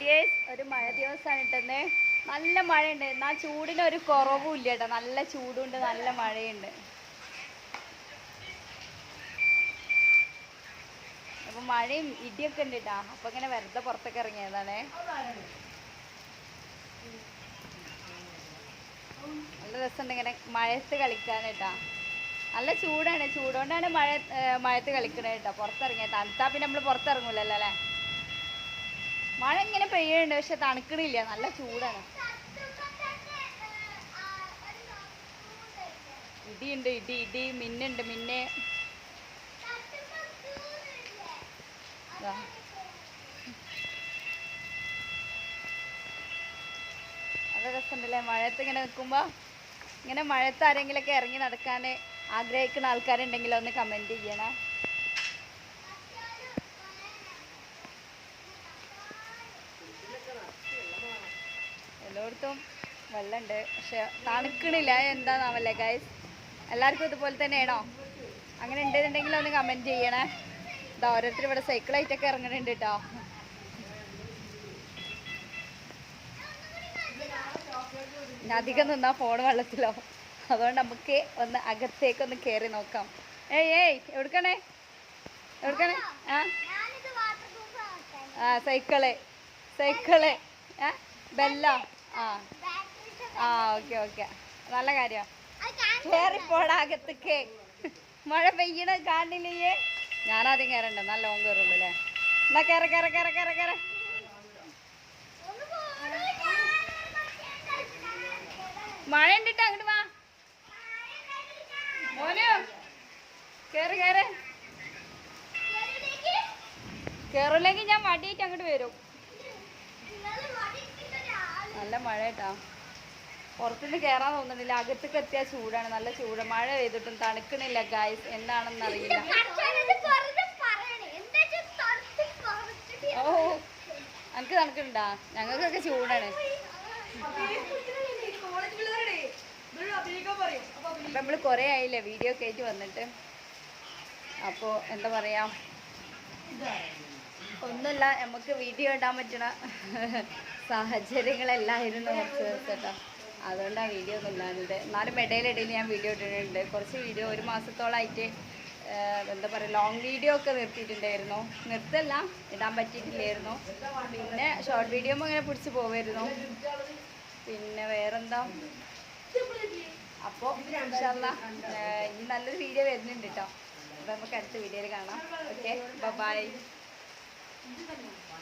Dears ഒരു മഴ ദിവസമാണ് ഇട്ടെന്ന് നല്ല മഴയുണ്ട്. എന്നാൽ ചൂടിന് ഒരു കുറവും ഇല്ല കേട്ടോ. നല്ല ചൂടുണ്ട് നല്ല മഴയുണ്ട്. അപ്പൊ മഴയും ഇടിയൊക്കെ ഉണ്ട് കേട്ടാ. അപ്പൊ ഇങ്ങനെ വെറുതെ പുറത്തേക്ക് ഇറങ്ങിയതാണേ. നല്ല രസമുണ്ട് ഇങ്ങനെ മഴയത്ത് കളിക്കാൻ ട്ടാ നല്ല ചൂടാണ്. ചൂടുകൊണ്ടാണ് മഴ മഴയത്ത് കളിക്കണേ കേട്ടോ. പുറത്തിറങ്ങിയത് തണുത്താ പിന്നെ നമ്മൾ പുറത്തിറങ്ങൂലല്ലോ അല്ലേ? മഴ ഇങ്ങനെ പെയ്യുന്നുണ്ട് പക്ഷെ തണുക്കണില്ല. നല്ല ചൂടാണ്. ഇടിയുണ്ട് ഇടി ഇടി മിന്നുണ്ട് മിന്നെ. നല്ല രസമുണ്ടല്ലേ? മഴയത്ത് ഇങ്ങനെ നിൽക്കുമ്പോൾ ഇങ്ങനെ മഴയത്ത് ആരെങ്കിലൊക്കെ ഇറങ്ങി നടക്കാൻ ആഗ്രഹിക്കുന്ന ആൾക്കാരുണ്ടെങ്കിൽ ഒന്ന് കമന്റ് ചെയ്യണേ. എല്ലായിടത്തും വെള്ളമുണ്ട്. പക്ഷെ തണുക്കണില്ല. എന്താന്നാവല്ലേ ഗൈസ് എല്ലാവർക്കും ഇതുപോലെ തന്നെയാണോ? അങ്ങനെ ഉണ്ടെന്നുണ്ടെങ്കിൽ ഒന്ന് കമന്റ് ചെയ്യണേ. ഇതാ ഓരോരുത്തർ ഇവിടെ സൈക്കിളായിട്ടൊക്കെ ഇറങ്ങുന്നുണ്ട് കേട്ടോ. അധികം നിന്നാ ഫോൺ വെള്ളത്തിലോ. അതുകൊണ്ട് നമുക്ക് ഒന്ന് അകത്തേക്ക് ഒന്ന് കയറി നോക്കാം. ഏയ് ഏയ് എവിടുക്കണേ? എവിടുക്കണേ? ആ? ആ സൈക്കിൾ സൈക്കിൾ ആ ബെല്ല. ആ. ആ ഓക്കെ ഓക്കെ. നല്ല കാര്യമാണ് കേറിപ്പോടാ അകത്തേക്ക്. മഴ പെയ്യണ കാണില്ലേ ഞാനാദ്യം കയറണ്ട നല്ല ലോങ് കയറുള്ളൂ അല്ലേ? എന്നാ കയറ കയറ കയറ കയറ കയറ മഴ ഉണ്ടിട്ട് അങ്ങോട്ട് വാ. മോനോ കേറ് കേറ്. കയറില്ലെങ്കിൽ ഞാൻ വടിയിട്ട് അങ്ങോട്ട് വരും. നല്ല മഴ കേട്ടോ പുറത്തുനിന്ന് കയറാൻ തോന്നുന്നില്ല. അകത്തേക്ക് എത്തിയാൽ ചൂടാണ്. നല്ല ചൂട്. മഴ പെയ്തിട്ടും തണുക്കണില്ല ഗായ്സ് എന്താണെന്ന് അറിയില്ല. ഓ എനിക്ക് തണുക്കുന്നുണ്ടാ? ഞങ്ങൾക്കൊക്കെ ചൂടാണ്. അപ്പം നമ്മൾ കുറേ ആയില്ലേ വീഡിയോ ഒക്കെ ആയിട്ട് വന്നിട്ട്? അപ്പോൾ എന്താ പറയാ? ഒന്നുമില്ല നമുക്ക് വീഡിയോ ഇടാൻ പറ്റണ സാഹചര്യങ്ങളല്ലായിരുന്നു കുറച്ച് ദിവസട്ടോ അതുകൊണ്ടാണ് വീഡിയോ ഒന്നും ഇല്ലാഞ്ഞത് എന്നാലും ഇടയിലിടയിൽ ഞാൻ വീഡിയോ ഇട്ടിട്ടുണ്ട്. കുറച്ച് വീഡിയോ ഒരു മാസത്തോളമായിട്ട് എന്താ പറയുക ലോങ് വീഡിയോ ഒക്കെ നിർത്തിയിട്ടുണ്ടായിരുന്നു. നിർത്തല്ല ഇടാൻ പറ്റിയിട്ടില്ലായിരുന്നു. പിന്നെ ഷോർട്ട് വീഡിയോ അങ്ങനെ പിടിച്ച് പോവായിരുന്നു. പിന്നെ വേറെന്താ? അപ്പോൾ ഇനി നല്ലൊരു വീഡിയോ വരുന്നുണ്ട് കേട്ടോ. അപ്പോൾ നമുക്ക് അടുത്ത വീഡിയോയിൽ കാണാം. Okay bye 你这个脸黄的